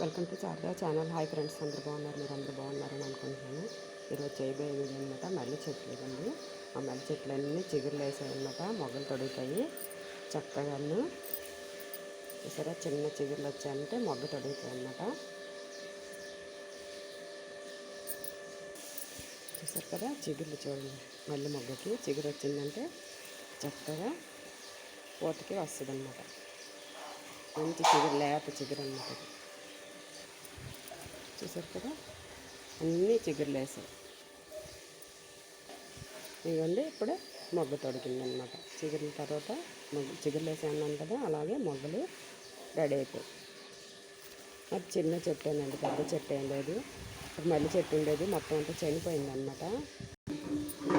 Welcome to Sharada channel. Hi friends అందరు బాగున్నారు? మీరు అందరు బాగున్నారని అనుకుంటున్నాను. ఈరోజు చేయబోయే వీడియో అనమాట మల్లె చెట్లు ఇవ్వండి. ఆ మల్లె చెట్లు అన్నీ చిగురులు వేసాయన్నమాట మొగ్గలు తొడుగుతాయి. చక్కగాను ఈసారి చిన్న చిగురులు వచ్చాయంటే మొగ్గ తొడుగుతాయి అన్నమాట. చూసారు కదా? చిగుర్లు చూడండి. మళ్ళీ మొగ్గకి చిగురు వచ్చిందంటే చక్కగా పోతకి వస్తుంది అన్నమాట మంచి చిగురు లేత చిగురు అన్నమాట. చూసారు కదా అన్నీ చిగురులు వేసాయి. ఇవ్వండి ఇప్పుడు మొగ్గ తొడిగింది అనమాట చిగురిన తర్వాత మొగ్గు చిగురులు వేసి అన్నాను కదా అలాగే మొగ్గలు రెడీ అయిపోయి. అది చిన్న చెట్టేనండి పెద్ద చెట్టు ఏం లేదు. ఇప్పుడు మళ్ళీ చెట్టు ఉండేది మొత్తం అంతా చనిపోయింది అనమాట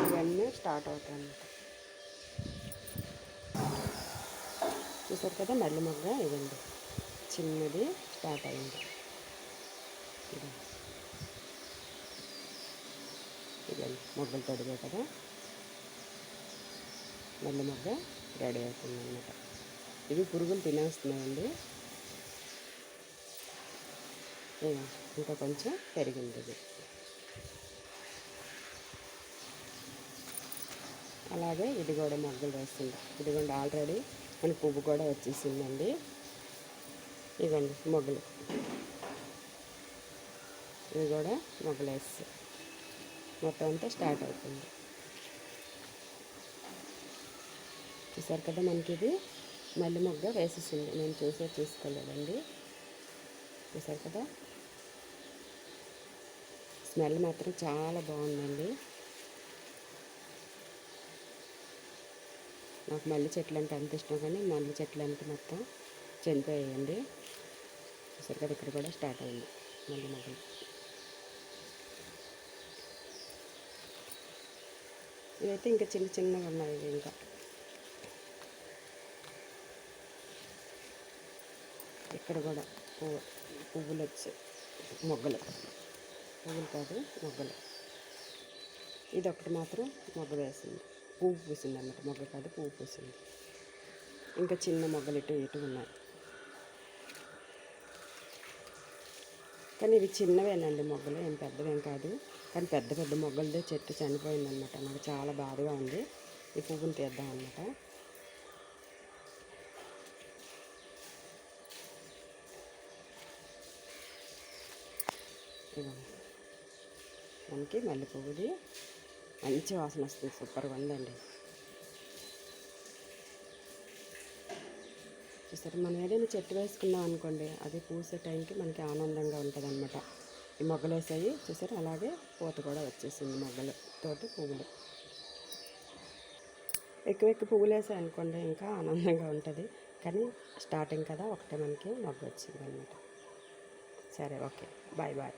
ఇవన్నీ స్టార్ట్ అవుతాయి అన్నమాట చూసారు కదా మల్లె మొగ్గ ఇదండి చిన్నది స్టార్ట్ అయింది. ఇది. ఇదండి మొగ్గలు తొడిగా కదా మల్లె మొగ్గ రెడీ అవుతుంది అనమాట ఇవి పురుగులు తినేస్తున్నాయండి. ఇంకా కొంచెం పెరిగింది. ఇది అలాగే ఇది కూడా మొగ్గలు వేస్తుంది ఇదిగోండి ఆల్రెడీ మన పువ్వు కూడా వచ్చేసిందండి. ఇవ్వండి మొగ్గలు. ఇవి కూడా మొగ్గలు మొత్తం అంతా స్టార్ట్ అవుతుంది. చూసారు కదా మనకి ఇది మల్లె మొగ్గ వేసేసింది. నేను చూసే చూసుకోలేదండి చూసారు కదా? స్మెల్ మాత్రం చాలా బాగుందండి. నాకు మల్లె చెట్లు అంటే అంత ఇష్టం కానీ మల్లె చెట్లు అంటే మొత్తం చనిపోయాయండి. చూసారు కదా? ఇక్కడ కూడా స్టార్ట్ అయింది మల్లె మొగ్గలు ఇవైతే ఇంకా చిన్న చిన్నగా ఉన్నాయి ఇవి ఇంకా. ఇక్కడ కూడా పువ్వు పువ్వులు వచ్చాయి మొగ్గలు. పువ్వులు కాదు మొగ్గలు. ఇది ఒకటి మాత్రం మొగ్గ వేసింది. పువ్వు పూసింది అన్నమాట మొగ్గ కాదు పువ్వు పూసింది. ఇంకా చిన్న మొగ్గలు ఇటు ఇటు ఉన్నాయి. కానీ ఇవి చిన్నవేనండి మొగ్గలు ఏం పెద్దవేం కాదు. కానీ పెద్ద పెద్ద మొగ్గలదే చెట్టు చనిపోయిందనమాట నాకు చాలా బాధగా ఉంది. ఈ పువ్వుని తీద్దాం అన్నమాట. మనకి మల్లె పువ్వుది. మంచి వాసన వస్తుంది. సూపర్గా ఉందండి. చూసారు? మనం ఏదైనా చెట్టు వేసుకున్నాం అనుకోండి అది పూసే టైంకి మనకి ఆనందంగా ఉంటుంది అనమాట ఈ మొగ్గలు వేసాయి చూసారు? అలాగే పూత కూడా వచ్చేసింది మొగ్గలు. తోటి పువ్వులు. ఎక్కువ ఎక్కువ పువ్వులు వేసాయి అనుకోండి ఇంకా ఆనందంగా ఉంటుంది. కానీ స్టార్టింగ్ కదా ఒకటే మనకి మొగ్గ వచ్చింది అనమాట సరే ఓకే. Bye bye.